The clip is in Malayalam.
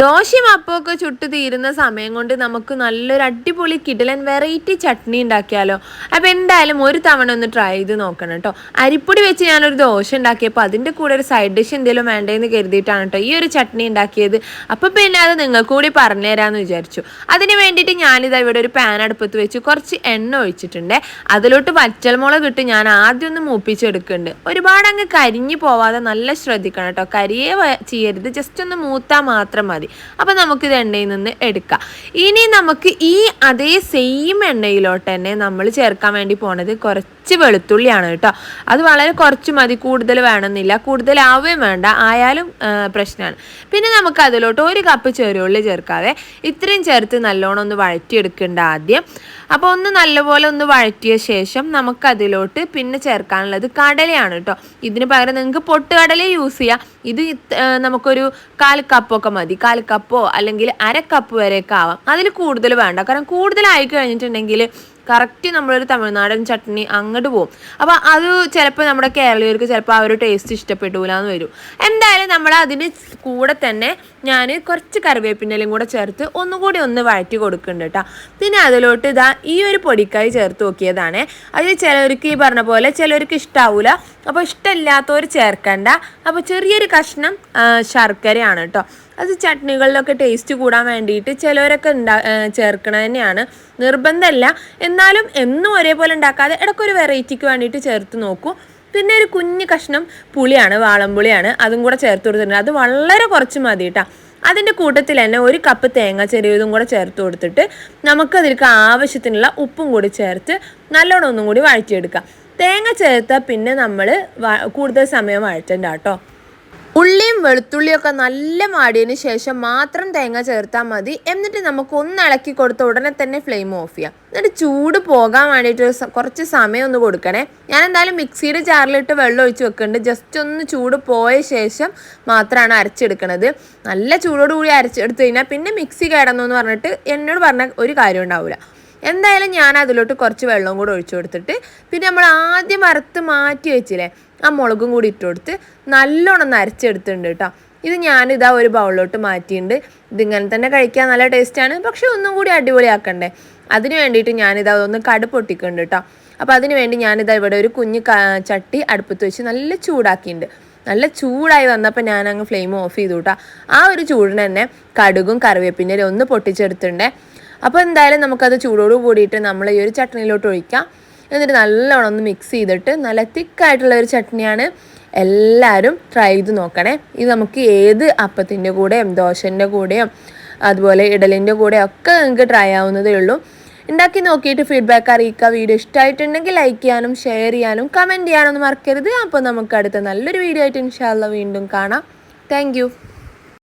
ദോശയും അപ്പമൊക്കെ ചുട്ട് തീരുന്ന സമയം കൊണ്ട് നമുക്ക് നല്ലൊരു അടിപൊളി കിടലൻ വെറൈറ്റി ചട്നി ഉണ്ടാക്കിയാലോ. അപ്പോൾ എന്തായാലും ഒരു തവണ ഒന്ന് ട്രൈ ചെയ്ത് നോക്കണം കേട്ടോ അരിപ്പൊടി വെച്ച് ഞാനൊരു ദോശ ഉണ്ടാക്കിയപ്പോൾ അതിന്റെ കൂടെ ഒരു സൈഡ് ഡിഷ് എന്തെങ്കിലും വേണ്ടതെന്ന് കരുതിയിട്ടാണ് കേട്ടോ ഈ ഒരു ചട്നി ഉണ്ടാക്കിയത്. അപ്പോൾ പിന്നെ അത് നിങ്ങൾക്ക് കൂടി പറഞ്ഞു തരാമെന്ന് വിചാരിച്ചു. അതിന് വേണ്ടിയിട്ട് ഞാനിത് ഇവിടെ ഒരു പാൻ അടുപ്പത്ത് വെച്ച് കുറച്ച് എണ്ണ ഒഴിച്ചിട്ടുണ്ട്. അതിലോട്ട് പച്ചമുളക് ഇട്ട് ഞാൻ ആദ്യം ഒന്ന് മൂപ്പിച്ചെടുക്കുന്നുണ്ട്. ഒരുപാട് അങ്ങ് കരിഞ്ഞു പോവാതെ നല്ല ശ്രദ്ധിക്കണം കേട്ടോ കരിയേ ചെയ്യരുത്. ജസ്റ്റ് ഒന്ന് മൂത്താൽ മാത്രം മതി. മതി. നമുക്ക് ഇത് എണ്ണയിൽ നിന്ന് എടുക്കാം. ഇനി നമുക്ക് ഈ അതേ സെയിം എണ്ണയിലോട്ട് തന്നെ നമ്മൾ ചേർക്കാൻ വേണ്ടി പോണത് കുറച്ച് വെളുത്തുള്ളിയാണ് കേട്ടോ. അത് വളരെ കുറച്ച് മതി കൂടുതൽ വേണമെന്നില്ല. കൂടുതൽ ആവുകയും വേണ്ട ആയാലും പ്രശ്നമാണ്. പിന്നെ നമുക്ക് അതിലോട്ട് ഒരു കപ്പ് ചെറിയുള്ളി ചേർക്കാതെ ഇത്രയും ചേർത്ത് നല്ലോണം ഒന്ന് വഴറ്റിയെടുക്കേണ്ട ആദ്യം. അപ്പോൾ ഒന്ന് നല്ലപോലെ ഒന്ന് വഴറ്റിയ ശേഷം നമുക്കതിലോട്ട് പിന്നെ ചേർക്കാനുള്ളത് കടലയാണ് കേട്ടോ. ഇതിന് പകരം നിങ്ങൾക്ക് പൊട്ടുകടല യൂസ് ചെയ്യാം. ഇത് നമുക്കൊരു കാൽ കപ്പൊക്കെ മതി. കാൽ കപ്പോ അല്ലെങ്കിൽ അര കപ്പ് വരെയൊക്കെ ആവാം. അതിൽ കൂടുതൽ വേണ്ട. കാരണം കൂടുതലായി കഴിഞ്ഞിട്ടുണ്ടെങ്കിൽ കറക്റ്റ് നമ്മളൊരു തമിഴ്നാടൻ ചട്നി അങ്ങോട്ട് പോകും അപ്പോൾ അത് ചിലപ്പോൾ നമ്മുടെ കേരളീയർക്ക് ചിലപ്പോൾ ആ ഒരു ടേസ്റ്റ് ഇഷ്ടപ്പെട്ടില്ല എന്ന് വരും. എന്തായാലും നമ്മൾ അതിന് കൂടെ തന്നെ ഞാൻ കുറച്ച് കറിവേപ്പിന്റെലും കൂടെ ചേർത്ത് ഒന്നുകൂടി ഒന്ന് വഴറ്റി കൊടുക്കുന്നുണ്ട് കേട്ടോ പിന്നെ അതിലോട്ട് ഇതാ ഈ ഒരു പൊടിക്കായി ചേർത്ത് നോക്കിയതാണ്. അത് ചിലവർക്ക് ഈ പറഞ്ഞ പോലെ ചിലവർക്ക് ഇഷ്ടാവൂല. അപ്പോൾ ഇഷ്ടമില്ലാത്തവർ ചേർക്കണ്ട. അപ്പോൾ ചെറിയൊരു കഷ്ണം ശർക്കരയാണ് കേട്ടോ അത് ചട്നികളിലൊക്കെ ടേസ്റ്റ് കൂടാൻ വേണ്ടിയിട്ട് ചിലവരൊക്കെ ഉണ്ടാ ചേർക്കണ തന്നെയാണ്. നിർബന്ധമല്ല എന്നാലും എന്നും ഒരേപോലെ ഉണ്ടാക്കാതെ ഇടയ്ക്കൊരു വെറൈറ്റിക്ക് വേണ്ടിയിട്ട് ചേർത്ത് നോക്കൂ. പിന്നെ ഒരു കുഞ്ഞ് കഷ്ണം പുളിയാണ് വാളംപുളിയാണ് അതും കൂടെ ചേർത്ത് കൊടുത്തിട്ടുണ്ട്. അത് വളരെ കുറച്ച് മതി കേട്ടോ അതിന്റെ കൂട്ടത്തിൽ തന്നെ ഒരു കപ്പ് തേങ്ങ ചെറിയതും കൂടെ ചേർത്ത് കൊടുത്തിട്ട് നമുക്കതിലേക്ക് ആവശ്യത്തിനുള്ള ഉപ്പും കൂടി ചേർത്ത് നല്ലോണം ഒന്നും കൂടി വഴറ്റിയെടുക്കാം. തേങ്ങ ചേർത്താൽ പിന്നെ നമ്മൾ കൂടുതൽ സമയം വഴറ്റണ്ട കേട്ടോ ഉള്ളിയും വെളുത്തുള്ളിയൊക്കെ നല്ല മാടിയതിന് ശേഷം മാത്രം തേങ്ങ ചേർത്താൽ മതി. എന്നിട്ട് നമുക്ക് ഒന്ന് ഇളക്കി കൊടുത്ത ഉടനെ തന്നെ ഫ്ലെയിം ഓഫ് ചെയ്യാം. എന്നിട്ട് ചൂട് പോകാൻ വേണ്ടിയിട്ട് കുറച്ച് സമയം ഒന്ന് കൊടുക്കണേ. ഞാൻ എന്തായാലും മിക്സിയുടെ ജാറിലിട്ട് വെള്ളം ഒഴിച്ച് വെക്കുന്നുണ്ട്. ജസ്റ്റ് ഒന്ന് ചൂട് പോയ ശേഷം മാത്രമാണ് അരച്ചെടുക്കണത്. നല്ല ചൂടോടുകൂടി അരച്ചെടുത്ത് കഴിഞ്ഞാൽ പിന്നെ മിക്സി കേടന്നു എന്ന് പറഞ്ഞിട്ട് എന്നോട് പറഞ്ഞ ഒരു കാര്യം ഉണ്ടാവില്ല എന്തായാലും ഞാൻ അതിലോട്ട് കുറച്ച് വെള്ളവും കൂടെ ഒഴിച്ചു കൊടുത്തിട്ട് പിന്നെ നമ്മൾ ആദ്യം അറുത്ത് മാറ്റി വെച്ചില്ലേ ആ മുളകും കൂടി ഇട്ട് കൊടുത്ത് നല്ലോണം നരച്ചെടുത്തിട്ടുണ്ട് കേട്ടോ. ഇത് ഞാനിതാ ഒരു ബൗളിലോട്ട് മാറ്റിയിട്ടുണ്ട്. ഇതിങ്ങനെ തന്നെ കഴിക്കാൻ നല്ല ടേസ്റ്റാണ്. പക്ഷെ ഒന്നും കൂടി അടിപൊളിയാക്കണ്ടേ. അതിന് വേണ്ടിയിട്ട് ഞാനിതാ ഒന്ന് കടുപ്പൊട്ടിക്കുന്നുണ്ട് കേട്ടോ. അപ്പോൾ അതിന് വേണ്ടി ഞാനിതാ ഇവിടെ ഒരു കുഞ്ഞ് ചട്ടി അടുപ്പത്ത് വെച്ച് നല്ല ചൂടാക്കിയിട്ടുണ്ട്. നല്ല ചൂടായി വന്നപ്പോൾ ഞാൻ അങ്ങ് ഫ്ലെയിം ഓഫ് ചെയ്തു കേട്ടോ. ആ ഒരു ചൂടിന് തന്നെ കടുകും കറിവേപ്പിന്റെ ഒന്ന് പൊട്ടിച്ചെടുത്തിട്ടുണ്ടേ. അപ്പോൾ എന്തായാലും നമുക്കത് ചൂടോട് കൂടിയിട്ട് നമ്മൾ ഈ ഒരു ചട്ടണിയിലോട്ട് ഒഴിക്കാം. എന്നിട്ട് നല്ലോണം ഒന്ന് മിക്സ് ചെയ്തിട്ട് നല്ല തിക്കായിട്ടുള്ള ഒരു ചട്നിയാണ് എല്ലാവരും ട്രൈ ചെയ്ത് നോക്കണേ. ഇത് നമുക്ക് ഏത് അപ്പത്തിന്റെ കൂടെയും ദോശന്റെ കൂടെയും അതുപോലെ ഇഡലിന്റെ കൂടെയും ഒക്കെ നിങ്ങൾക്ക് ട്രൈ ആവുന്നതേ ഉള്ളൂ. ഉണ്ടാക്കി നോക്കിയിട്ട് ഫീഡ്ബാക്ക് അറിയിക്കുക. വീഡിയോ ഇഷ്ടമായിട്ടുണ്ടെങ്കിൽ ലൈക്ക് ചെയ്യാനും ഷെയർ ചെയ്യാനും കമന്റ് ചെയ്യാനൊന്നും മറക്കരുത്. അപ്പോൾ നമുക്ക് അടുത്ത നല്ലൊരു വീഡിയോ ആയിട്ട് ഇൻഷാല്ല വീണ്ടും കാണാം. താങ്ക്